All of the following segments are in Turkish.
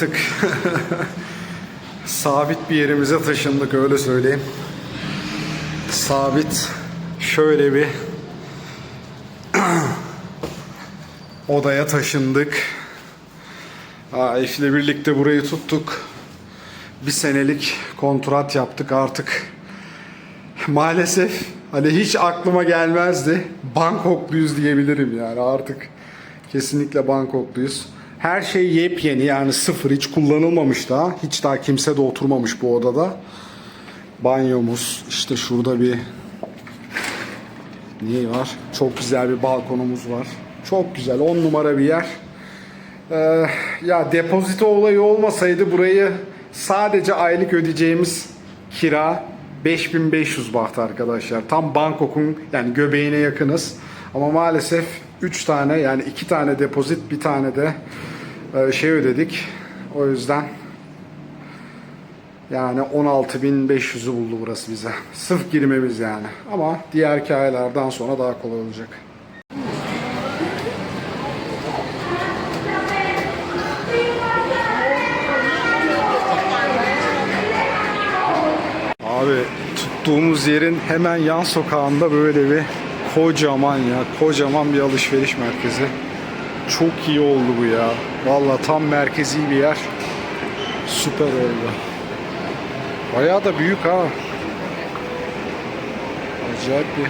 artık sabit bir yerimize taşındık öyle söyleyeyim. Sabit şöyle bir odaya taşındık. Aa, eşle birlikte burayı tuttuk. Bir senelik kontrat yaptık artık. Maalesef hani hiç aklıma gelmezdi. Bangkokluyuz diyebilirim yani artık. Kesinlikle Bangkokluyuz. Her şey yepyeni yani sıfır hiç kullanılmamış daha. Hiç daha kimse de oturmamış bu odada. Banyomuz işte şurada bir Niye var? Çok güzel bir balkonumuz var. Çok güzel. 10 numara bir yer. Ee, ya depozito olayı olmasaydı burayı sadece aylık ödeyeceğimiz kira 5500 baht arkadaşlar. Tam Bangkok'un yani göbeğine yakınız. Ama maalesef 3 tane yani 2 tane depozit bir tane de e, şey ödedik. O yüzden yani 16.500'ü buldu burası bize. Sırf girmemiz yani. Ama diğer aylardan sonra daha kolay olacak. Abi tuttuğumuz yerin hemen yan sokağında böyle bir kocaman ya kocaman bir alışveriş merkezi. Çok iyi oldu bu ya. Valla tam merkezi bir yer. Süper oldu. Bayağı da büyük ha. Acayip bir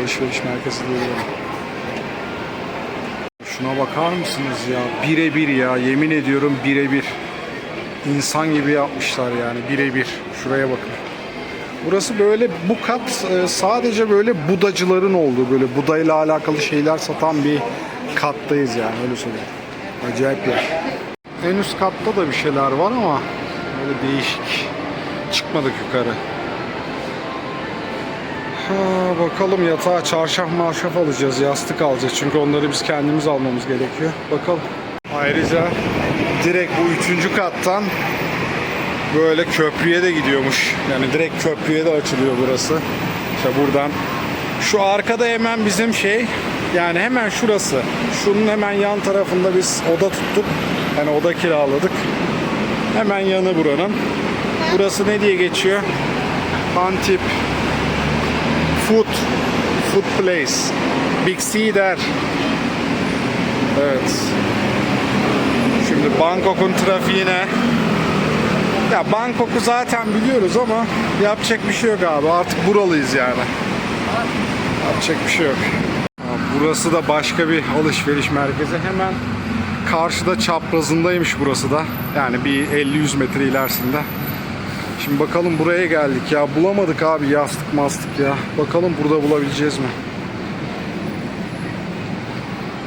alışveriş merkezi diyorum. Şuna bakar mısınız ya? Birebir ya. Yemin ediyorum birebir. İnsan gibi yapmışlar yani birebir. Şuraya bakın. Burası böyle bu kat e, sadece böyle budacıların olduğu böyle budayla alakalı şeyler satan bir kattayız yani öyle söyleyeyim. Acayip yer. En üst katta da bir şeyler var ama böyle değişik. Çıkmadık yukarı. Ha, bakalım yatağa çarşaf marşaf alacağız, yastık alacağız. Çünkü onları biz kendimiz almamız gerekiyor. Bakalım. Ayrıca direkt bu üçüncü kattan böyle köprüye de gidiyormuş. Yani direkt köprüye de açılıyor burası. İşte buradan. Şu arkada hemen bizim şey yani hemen şurası. Şunun hemen yan tarafında biz oda tuttuk. Yani oda kiraladık. Hemen yanı buranın. Burası ne diye geçiyor? Pantip Food Food Place Big C der. Evet. Şimdi Bangkok'un trafiğine ya Bangkok'u zaten biliyoruz ama yapacak bir şey yok abi. Artık buralıyız yani. Yapacak bir şey yok. Burası da başka bir alışveriş merkezi. Hemen karşıda çaprazındaymış burası da. Yani bir 50-100 metre ilerisinde. Şimdi bakalım buraya geldik ya. Bulamadık abi yastık mastık ya. Bakalım burada bulabileceğiz mi?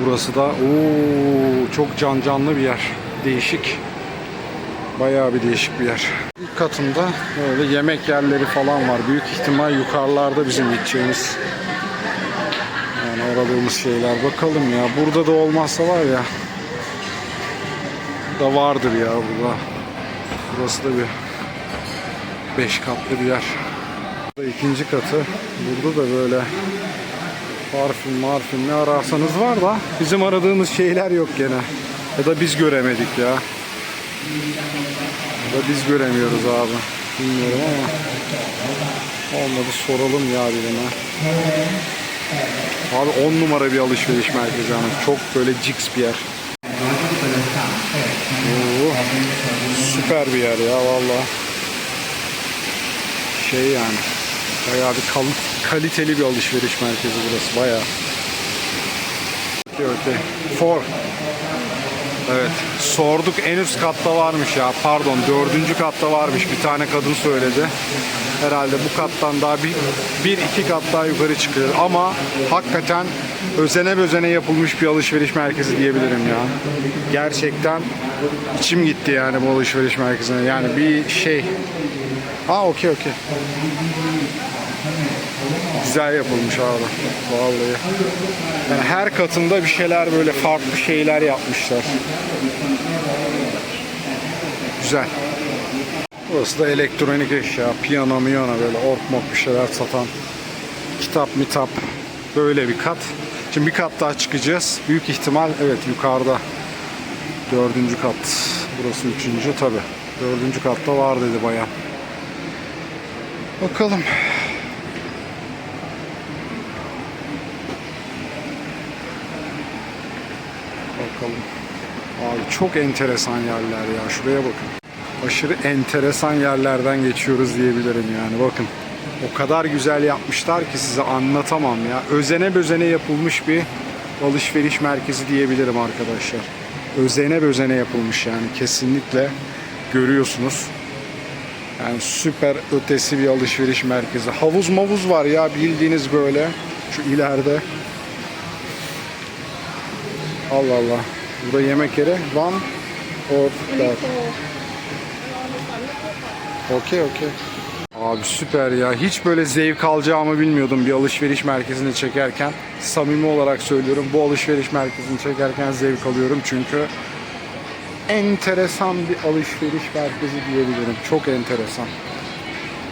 Burası da ooo çok can canlı bir yer. Değişik. Bayağı bir değişik bir yer. İlk katında böyle yemek yerleri falan var. Büyük ihtimal yukarılarda bizim gideceğimiz yani aradığımız şeyler. Bakalım ya. Burada da olmazsa var ya da vardır ya burada. Burası da bir beş katlı bir yer. Burada ikinci katı. Burada da böyle parfüm marfüm ne ararsanız var da bizim aradığımız şeyler yok gene. Ya da biz göremedik ya. Ya da biz göremiyoruz abi. Bilmiyorum ama olmadı soralım ya birine. Abi 10 numara bir alışveriş merkezi ama çok böyle ciks bir yer. Oo, süper bir yer ya valla. Şey yani bayağı bir kal- kaliteli bir alışveriş merkezi burası bayağı. Okey okey. Four. Evet. Sorduk en üst katta varmış ya. Pardon dördüncü katta varmış. Bir tane kadın söyledi. Herhalde bu kattan daha bir, bir iki kat daha yukarı çıkıyor. Ama hakikaten özene özene yapılmış bir alışveriş merkezi diyebilirim ya. Gerçekten içim gitti yani bu alışveriş merkezine. Yani bir şey. Ha okey okey. Güzel yapılmış abi. Vallahi. Yani her katında bir şeyler böyle farklı şeyler yapmışlar. Güzel. Burası da elektronik eşya, piyano miyano böyle ork mok bir şeyler satan kitap mitap böyle bir kat. Şimdi bir kat daha çıkacağız. Büyük ihtimal evet yukarıda dördüncü kat Burası üçüncü tabi. Dördüncü katta var dedi bayan. Bakalım. Abi çok enteresan yerler ya. Şuraya bakın. Aşırı enteresan yerlerden geçiyoruz diyebilirim yani. Bakın. O kadar güzel yapmışlar ki size anlatamam ya. Özene bözene yapılmış bir alışveriş merkezi diyebilirim arkadaşlar. Özene bözene yapılmış yani kesinlikle görüyorsunuz. Yani süper ötesi bir alışveriş merkezi. Havuz mavuz var ya bildiğiniz böyle. Şu ileride. Allah Allah. Burada yemek yeri. One or that. Okey okey. Abi süper ya. Hiç böyle zevk alacağımı bilmiyordum bir alışveriş merkezini çekerken. Samimi olarak söylüyorum. Bu alışveriş merkezini çekerken zevk alıyorum. Çünkü enteresan bir alışveriş merkezi diyebilirim. Çok enteresan.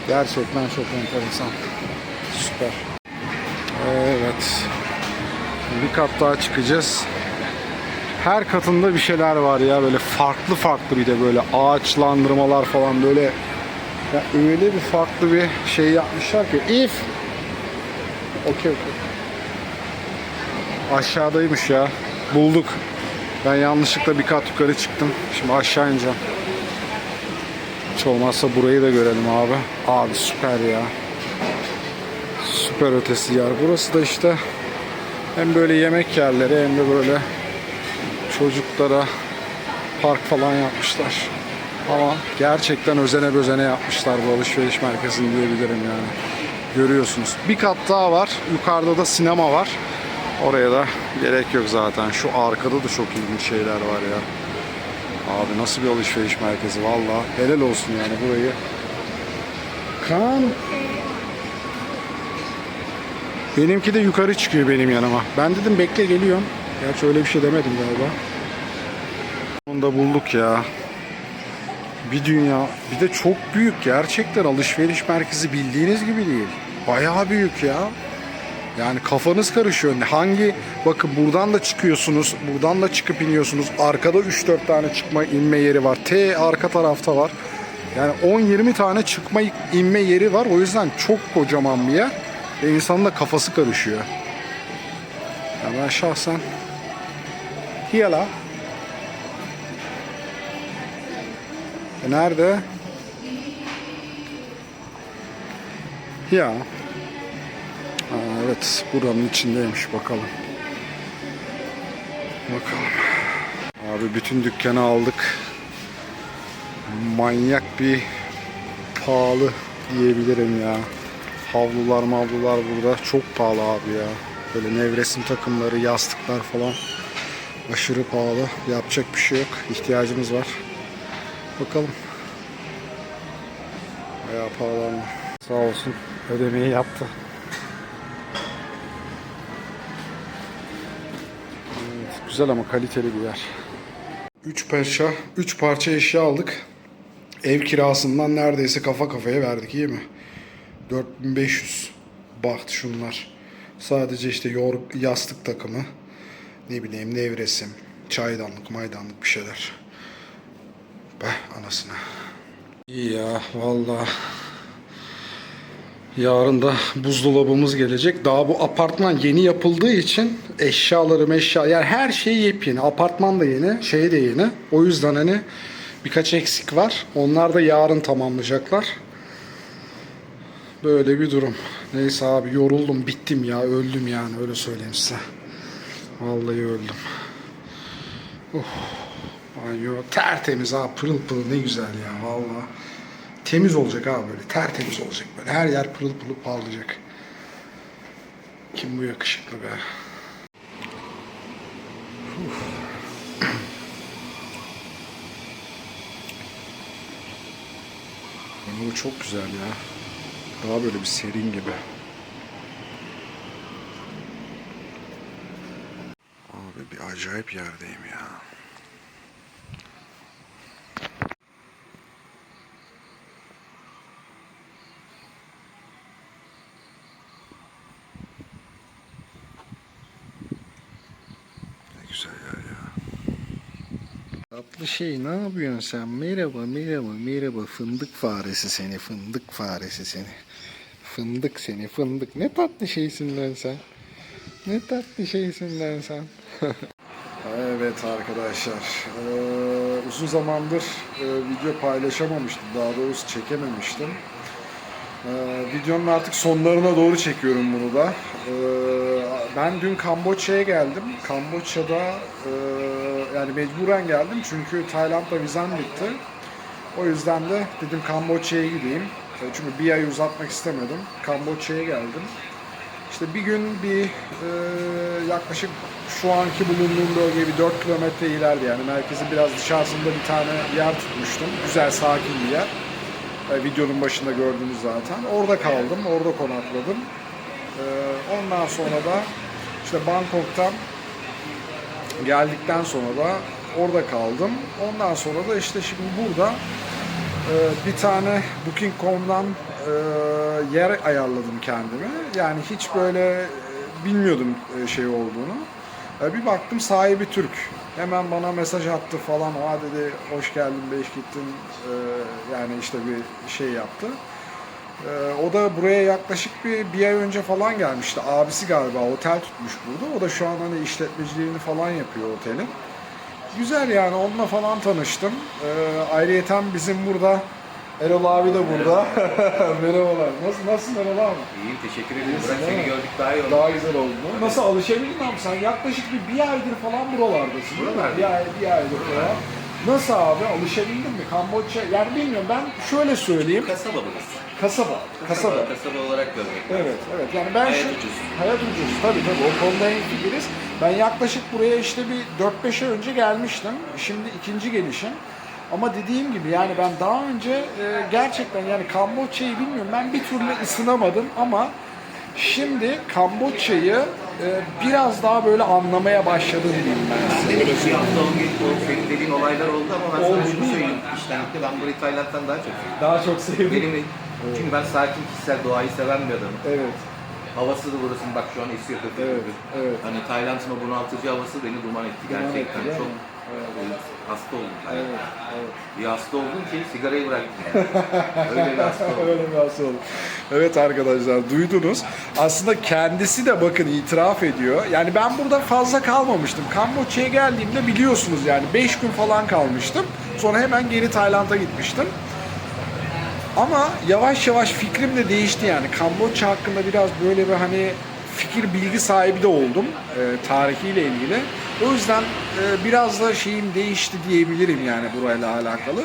Gerçekten çok enteresan. Süper. Evet. Bir kat daha çıkacağız. Her katında bir şeyler var ya böyle farklı farklı bir de böyle ağaçlandırmalar falan böyle. Ya öyle bir farklı bir şey yapmışlar ki. İf! Okey okey. Aşağıdaymış ya. Bulduk. Ben yanlışlıkla bir kat yukarı çıktım. Şimdi aşağı ineceğim. Hiç olmazsa burayı da görelim abi. Abi süper ya. Süper ötesi yer. Burası da işte hem böyle yemek yerleri hem de böyle çocuklara park falan yapmışlar. Ama gerçekten özene bözene yapmışlar bu alışveriş merkezini diyebilirim yani. Görüyorsunuz. Bir kat daha var. Yukarıda da sinema var. Oraya da gerek yok zaten. Şu arkada da çok ilginç şeyler var ya. Abi nasıl bir alışveriş merkezi valla. Helal olsun yani burayı. Kan. Benimki de yukarı çıkıyor benim yanıma. Ben dedim bekle geliyorum. Gerçi öyle bir şey demedim galiba. Onu da bulduk ya. Bir dünya. Bir de çok büyük gerçekten alışveriş merkezi bildiğiniz gibi değil. Bayağı büyük ya. Yani kafanız karışıyor. Hangi bakın buradan da çıkıyorsunuz. Buradan da çıkıp iniyorsunuz. Arkada 3-4 tane çıkma inme yeri var. T arka tarafta var. Yani 10-20 tane çıkma inme yeri var. O yüzden çok kocaman bir yer. Ve insanın da kafası karışıyor. Ya ben şahsen Hiyala. Nerede? Ya. Aa, evet buranın içindeymiş bakalım. Bakalım. Abi bütün dükkanı aldık. Manyak bir pahalı diyebilirim ya. Havlular mavlular burada çok pahalı abi ya. Böyle nevresim takımları, yastıklar falan aşırı pahalı. Yapacak bir şey yok. İhtiyacımız var. Bakalım. Bayağı pahalandı. Sağ olsun ödemeyi yaptı. Evet, güzel ama kaliteli bir yer. 3 parça, 3 parça eşya aldık. Ev kirasından neredeyse kafa kafaya verdik iyi mi? 4500 baht şunlar. Sadece işte yor, yastık takımı, ne bileyim nevresim, çaydanlık, maydanlık bir şeyler. Be anasına. İyi ya valla. Yarın da buzdolabımız gelecek. Daha bu apartman yeni yapıldığı için eşyaları meşya yani her şey yepyeni. Apartman da yeni, şey de yeni. O yüzden hani birkaç eksik var. Onlar da yarın tamamlayacaklar. Böyle bir durum. Neyse abi yoruldum, bittim ya, öldüm yani öyle söyleyeyim size. Vallahi öldüm. Uf. Banyo tertemiz ha pırıl pırıl ne güzel ya vallahi. Temiz olacak abi böyle tertemiz olacak böyle. Her yer pırıl pırıl parlayacak. Kim bu yakışıklı be. Bu çok güzel ya. Daha böyle bir serin gibi. Abi bir acayip yerdeyim ya. Ne güzel yer ya. Tatlı şey ne yapıyorsun sen? Merhaba merhaba merhaba fındık faresi seni fındık faresi seni. Fındık seni fındık. Ne tatlı şeysin lan sen. Ne tatlı şeysin lan sen. evet arkadaşlar. Ee, uzun zamandır e, video paylaşamamıştım. Daha doğrusu çekememiştim. Ee, videonun artık sonlarına doğru çekiyorum bunu da. Ee, ben dün Kamboçya'ya geldim. Kamboçya'da e, yani mecburen geldim çünkü Tayland'da vizem bitti. O yüzden de dedim Kamboçya'ya gideyim. E, Çünkü bir ay uzatmak istemedim. Kamboçya'ya geldim. İşte bir gün bir e, yaklaşık şu anki bulunduğum bölge bir 4 kilometre ileride yani merkezin biraz dışarısında bir tane yer tutmuştum. Güzel sakin bir yer. E, videonun başında gördünüz zaten. Orada kaldım, orada konakladım. E, ondan sonra da işte Bangkok'tan geldikten sonra da orada kaldım. Ondan sonra da işte şimdi burada e, bir tane Booking.com'dan e, yer ayarladım kendime. Yani hiç böyle e, bilmiyordum şey olduğunu. Bir baktım sahibi Türk. Hemen bana mesaj attı falan. Aa dedi hoş geldin beş gittin. Yani işte bir şey yaptı. E, o da buraya yaklaşık bir, bir ay önce falan gelmişti. Abisi galiba otel tutmuş burada. O da şu an hani işletmeciliğini falan yapıyor otelin. Güzel yani onunla falan tanıştım. Ee, ayrıyeten bizim burada Erol abi de burada. Merhabalar. Nasıl nasılsın Erol abi? İyiyim teşekkür ederim. Burak seni gördük daha iyi oldu. Daha güzel oldu. mu? Nasıl alışabildin abi sen? Yaklaşık bir, bir aydır falan buralardasın. değil mi? Buralardayım. Bir, ay, bir aydır falan. Nasıl abi? Alışabildin mi? Kamboçya, yani bilmiyorum ben şöyle söyleyeyim. Kasaba burası. Kasaba. Kasaba. Kasaba olarak görmek. Evet, evet. Yani ben Hayat şu... ucuz. Hayat ucuz. Tabii tabii. O konuda en fikiriz. Ben yaklaşık buraya işte bir 4-5 ay önce gelmiştim. Şimdi ikinci gelişim. Ama dediğim gibi yani ben daha önce e, gerçekten yani Kamboçya'yı bilmiyorum. Ben bir türlü ısınamadım ama şimdi Kamboçya'yı e, biraz daha böyle anlamaya başladım diyeyim ben size. Benim bir hafta on gün o senin dediğin olaylar oldu ama ben Oldu sana şunu değil mi? söyleyeyim. İştenlikle ben burayı Tayland'dan daha çok seviyorum. Daha çok sevdim. Benim çünkü ben sakin kişisel doğayı seven bir adamım. Evet, Havası da burası bak şu an esiyor köpek Evet, gibi. evet. Hani Tayland'ın o bunaltıcı havası beni duman etti Duman gerçekten. etti, çok? Evet. hasta oldum. evet, evet. Bir hasta oldum ki sigarayı bıraktım. yani. Öyle bir hasta oldum. Öyle bir hasta oldu. Evet arkadaşlar duydunuz. Aslında kendisi de bakın itiraf ediyor. Yani ben burada fazla kalmamıştım. Kamboçya'ya geldiğimde biliyorsunuz yani 5 gün falan kalmıştım. Sonra hemen geri Tayland'a gitmiştim. Ama yavaş yavaş fikrim de değişti yani. Kamboçya hakkında biraz böyle bir hani fikir bilgi sahibi de oldum e, tarihiyle ilgili. O yüzden e, biraz da şeyim değişti diyebilirim yani burayla alakalı.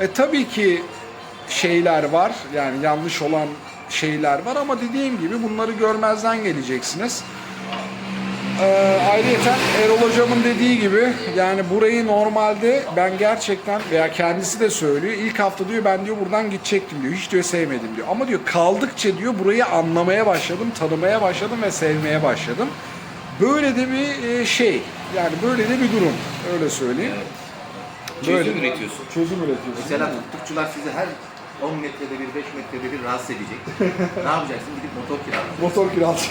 E, tabii ki şeyler var yani yanlış olan şeyler var ama dediğim gibi bunları görmezden geleceksiniz. Ee, ayrıca Erol hocamın dediği gibi yani burayı normalde ben gerçekten veya kendisi de söylüyor ilk hafta diyor ben diyor buradan gidecektim diyor hiç diyor sevmedim diyor. Ama diyor kaldıkça diyor burayı anlamaya başladım tanımaya başladım ve sevmeye başladım. Böyle de bir e, şey yani böyle de bir durum öyle söyleyeyim. Çözüm Böyle. üretiyorsun. çözüm üretiyorsun. Mesela tuttukçular sizi her 10 metrede bir, 5 metrede bir rahatsız edecek. ne yapacaksın? Gidip motor kiralayacaksın. motor kirası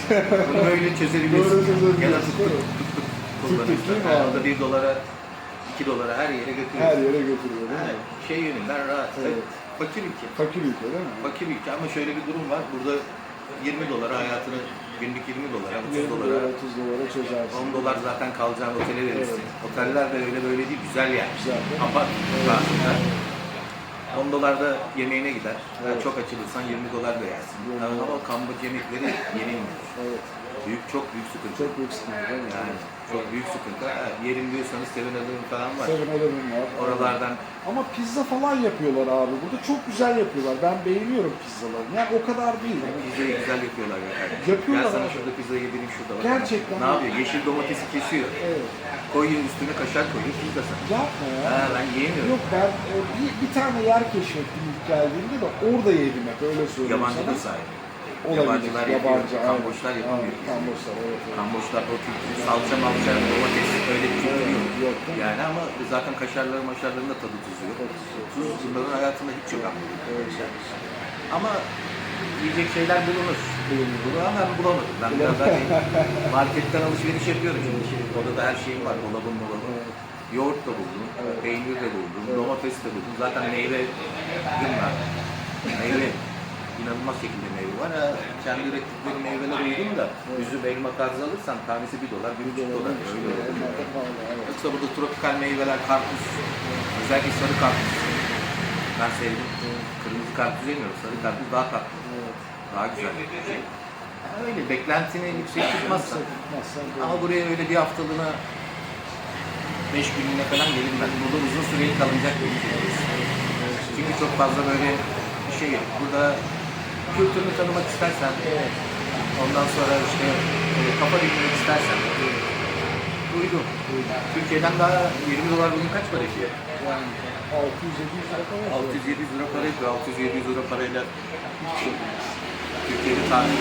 Bunu böyle çözebilirsin. Ya da tuttuk tuttuk Tuttuk? Yani orada 1 dolara, 2 dolara her yere her götürüyorsun. yere götürüyor değil mi? Yani şey yönünden rahat. Evet. Fakir ülke. Fakir ülke değil mi? Fakir ülke ama şöyle bir durum var. Burada 20 dolara hayatını günlük 20 dolara, 30 20 dolara, dolara 30 dolara çözersin. 10 dolar zaten kalacağın otele verirsin. Oteller de öyle böyle değil, güzel yani. Güzel, değil mi? Apart tarzında. 10 dolar da yemeğine gider. Yani Evet. çok açılırsan 20 dolar da yersin. 20 Ama o yemekleri yenilmiyor. Evet. Büyük, çok büyük sıkıntı. Çok büyük sıkıntı değil mi? Yani çok büyük sıkıntı. Ha, yerim diyorsanız Seven Eleven falan var. Seven Eleven var. Oralardan Ama pizza falan yapıyorlar abi. Burada çok güzel yapıyorlar. Ben beğeniyorum pizzalarını. Yani o kadar değil. Yani pizzayı güzel yapıyorlar ya. Yapıyorlar Gel sana abi. şurada pizza yedireyim şurada. Bak. Gerçekten. Ne yapıyor? Yeşil domatesi kesiyor. Evet. Koyuyor üstüne kaşar koyuyor pizza sana. Yapma ya. Ha, ben yiyemiyorum. Yok ben e, bir, bir tane yer keşfettim ilk geldiğimde de orada yedim hep öyle söyleyeyim Yabancıdır sana. sahibi. Olabilir. Yabancılar yapıyor. Yabancı. Kamboçlar yapamıyor. Aynen, Kamboçlar evet. evet. Kamboçlar o kültürü salça malça domates öyle bir kültürü yok. Yok, mi? Yani ama zaten kaşarların maşarların da tadı tuzu yok. Yok. Tuz bunların hayatında hiç yok ama. Evet. Ama yiyecek şeyler bulunur. Bulunur. Bunu ama ben bulamadım. Ben biraz daha marketten alışveriş yapıyorum şimdi. Şey, odada her şeyim var. Dolabım dolabım. Evet. Yoğurt da buldum, peynir de buldum, domates de buldum. Zaten meyve gün var. Meyve, inanılmaz şekilde meyve var. Ha, kendi ürettikleri meyveler uygun da üzüm, elma tarzı alırsan tanesi 1 dolar, 1,5 dolar. Öyle. Yoksa burada tropikal meyveler, karpuz, özellikle sarı karpuz. Ben sevdim. Kırmızı karpuz yemiyorum, sarı karpuz daha tatlı. Daha güzel. Yani öyle beklentini yüksek tutmazsan. Ama buraya öyle bir haftalığına 5 günlüğüne falan gelinmez. Burada uzun süreli kalınacak bir ülke. Çünkü çok fazla böyle bir şey yok. Burada kültürünü tanımak istersen, ondan sonra işte e, kafa dinlemek istersen, uygun. Türkiye'den daha 20 dolar bugün kaç para ediyor? Yani 600-700 lira falan. 600-700 lira para ediyor. 600-700 lira parayla Türkiye'de tahmin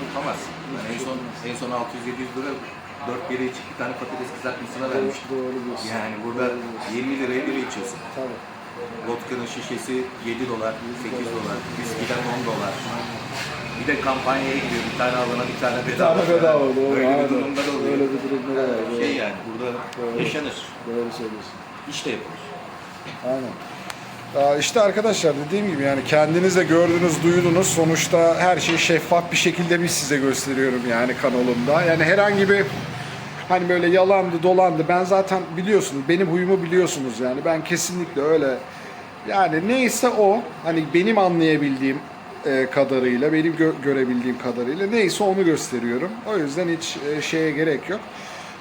tutamazsın. Yani en son en son 600-700 lira 4 liraya çık bir tane patates kızartmasına vermiştim. Doğru diyorsun. Yani burada 20 liraya bile içiyorsun. Tabii. Vodka'nın şişesi 7 dolar, 8 dolar, viskiden 10 dolar. Bir de kampanyaya gidiyor. Bir tane alana bir tane Bir bedava. tane bedava doğru. Öyle bir aynen. durumda da oluyor. Öyle bir durumda da var. Şey yani burada Doğru. yaşanır. Doğru söylüyorsun. İş de yapılır. Aynen. İşte arkadaşlar dediğim gibi yani kendiniz de gördünüz, duydunuz. Sonuçta her şeyi şeffaf bir şekilde biz size gösteriyorum yani kanalımda. Yani herhangi bir hani böyle yalandı, dolandı. Ben zaten biliyorsunuz, benim huyumu biliyorsunuz yani. Ben kesinlikle öyle yani neyse o hani benim anlayabildiğim e, kadarıyla, benim gö- görebildiğim kadarıyla neyse onu gösteriyorum. O yüzden hiç e, şeye gerek yok.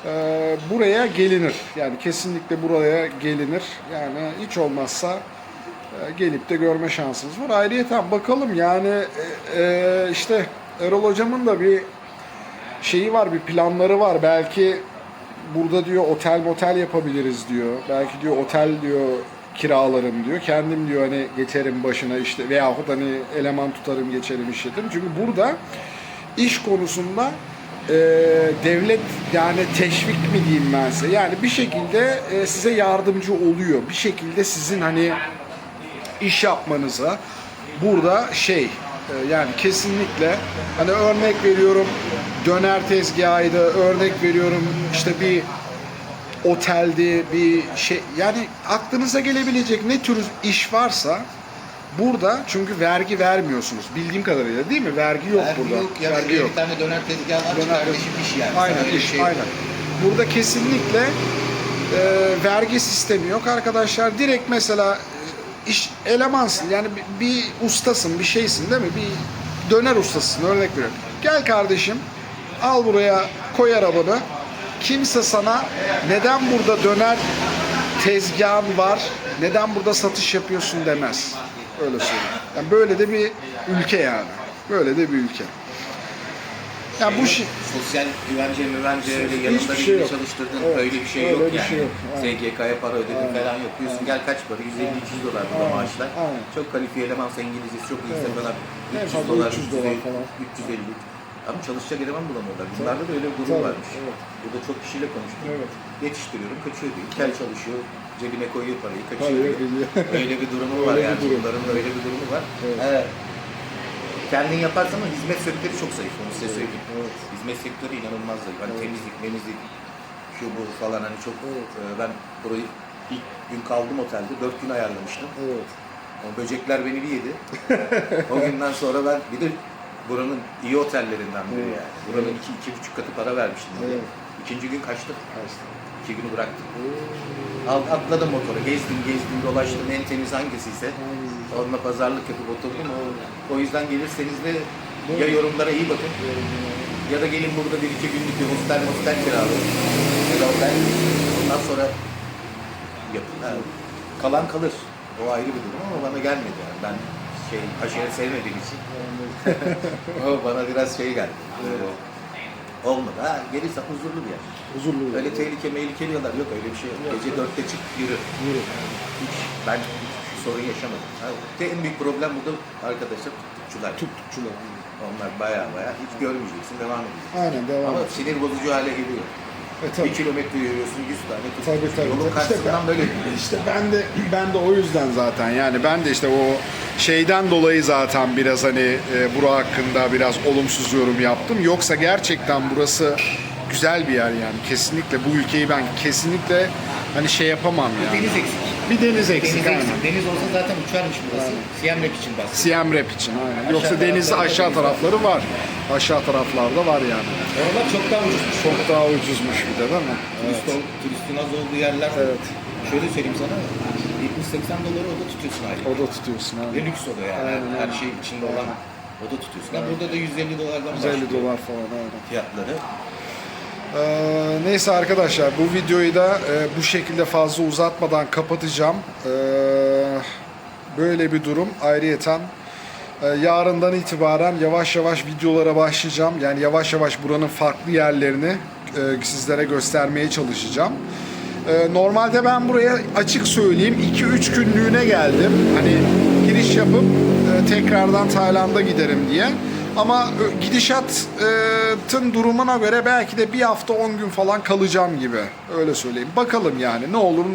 E, buraya gelinir. Yani kesinlikle buraya gelinir. Yani hiç olmazsa e, gelip de görme şansınız var. Ayrıyeten bakalım yani e, e, işte Erol hocamın da bir şeyi var, bir planları var. Belki burada diyor otel motel yapabiliriz diyor. Belki diyor otel diyor kiralarım diyor. Kendim diyor hani geçerim başına işte veyahut hani eleman tutarım geçerim işletirim. Çünkü burada iş konusunda e, devlet yani teşvik mi diyeyim ben size. Yani bir şekilde e, size yardımcı oluyor. Bir şekilde sizin hani iş yapmanıza burada şey e, yani kesinlikle hani örnek veriyorum döner tezgahıydı örnek veriyorum işte bir oteldi bir şey yani aklınıza gelebilecek ne tür iş varsa burada çünkü vergi vermiyorsunuz bildiğim kadarıyla değil mi vergi yok Vergi burada yok ya vergi bir yok tane döner tezgahı var Döner kardeşim iş yani. Aynen öyle iş, şey- aynen. Burada kesinlikle e, vergi sistemi yok arkadaşlar. Direkt mesela e, iş elemansın yani bir, bir ustasın, bir şeysin değil mi? Bir döner ustasısın örnek veriyorum. Gel kardeşim al buraya koy arabanı. Kimse sana neden burada döner tezgahın var, neden burada satış yapıyorsun demez. Öyle söyleyeyim. Yani böyle de bir ülke yani. Böyle de bir ülke. Yani bu şey Sosyal güvence müvence öyle yanında şey birini yok. çalıştırdın Evet, öyle bir şey öyle yok bir yani. şey yok. Aynen. SGK'ya para ödedin falan yok. Diyorsun gel kaç para? 150-200 dolar burada Aynen, maaşlar. aynen. Çok kalifiye elemansa İngilizcesi çok iyiyse Evet. falan En 300 fazla dolar, 300 dolar 350, falan. 350. Ama çalışacak eleman bulamıyorlar. Bunlarda da öyle bir durum Tabii, varmış. evet. Burada çok kişiyle konuştum. Evet. Yetiştiriyorum, kaçıyor diyor. İki ay çalışıyor, cebine koyuyor parayı, kaçıyor Parayı diyor. Öyle bir durumu var Öyle bir yani. durum. Bunların da öyle bir durumu var. Evet. Evet. Kendin yaparsan ama hizmet sektörü çok zayıf onu size söyleyeyim. Evet. Hizmet sektörü inanılmaz zayıf. Hani Evet. temizlik, temizlik, şu bu falan hani çok Evet. e, ben burayı ilk gün kaldım otelde. Dört gün ayarlamıştım. Evet. O böcekler beni bir yedi. o günden sonra ben bir de buranın iyi otellerinden biri Evet. yani. Buranın iki, iki buçuk katı para vermiştim. Evet. İkinci gün kaçtım. Kaçtı. İki günü bıraktım. Al, atladım motora. Gezdim, gezdim, dolaştım. En temiz hangisiyse. Onunla pazarlık yapıp oturdum. O, o yüzden gelirseniz de ya yorumlara iyi bakın. Ya da gelin burada bir iki günlük bir hostel hostel kiralayın. Ondan sonra yapın. Ha, kalan kalır. O ayrı bir durum ama bana gelmedi yani. Ben şey aşırı sevmediğim için. o bana biraz şey geldi. Ee, olmadı. Ha, gelirse huzurlu bir yer. Huzurlu. Öyle tehlike mehlike diyorlar. Yok öyle bir şey yok. Gece dörtte çık yürü. Yürü. Hiç ben hiç sorun yaşamadım. Ha, En büyük problem burada arkadaşlar tuttukçular. Tuttukçular. Onlar baya baya hiç görmeyeceksin, devam edeceksin. Aynen devam Ama sinir bozucu hale geliyor. E, tabii. Bir kilometre yürüyorsun, 100 tane tutuyorsun. Tabii tabii. Yolun karşısından ben- böyle İşte ben de ben de o yüzden zaten yani ben de işte o şeyden dolayı zaten biraz hani e, bura hakkında biraz olumsuz yorum yaptım. Yoksa gerçekten burası güzel bir yer yani. Kesinlikle bu ülkeyi ben kesinlikle hani şey yapamam yani. Deniz eksik. Bir deniz eksik. Deniz aynen. eksik. Deniz olsa zaten uçarmış burası. Siem Reap için bahsediyorum. Siem Reap için aynen. Aşağı Yoksa deniz taraflarda aşağı deniz var. tarafları var. Aşağı taraflarda var yani. Oralar çok daha ucuz. Çok daha ucuzmuş bir de değil mi? Turist ol, turistin az olduğu yerler. Evet. Şöyle söyleyeyim sana. 70-80 doları oda tutuyorsun aylık. O da tutuyorsun Ve abi. lüks oda yani. Aynen, Her aynen. şey içinde olan oda tutuyorsun. Ha, burada da 150 dolardan 150 başlıyor dolar falan aynen. fiyatları. Ee, neyse arkadaşlar bu videoyu da e, bu şekilde fazla uzatmadan kapatacağım. Ee, böyle bir durum. Ayrıyeten e, yarından itibaren yavaş yavaş videolara başlayacağım. Yani yavaş yavaş buranın farklı yerlerini e, sizlere göstermeye çalışacağım. Ee, normalde ben buraya açık söyleyeyim 2-3 günlüğüne geldim. Hani giriş yapıp e, tekrardan Tayland'a giderim diye. Ama e, gidişatın durumuna göre belki de bir hafta 10 gün falan kalacağım gibi. Öyle söyleyeyim. Bakalım yani ne olur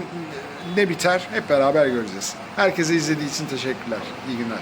ne biter hep beraber göreceğiz. Herkese izlediği için teşekkürler. İyi günler.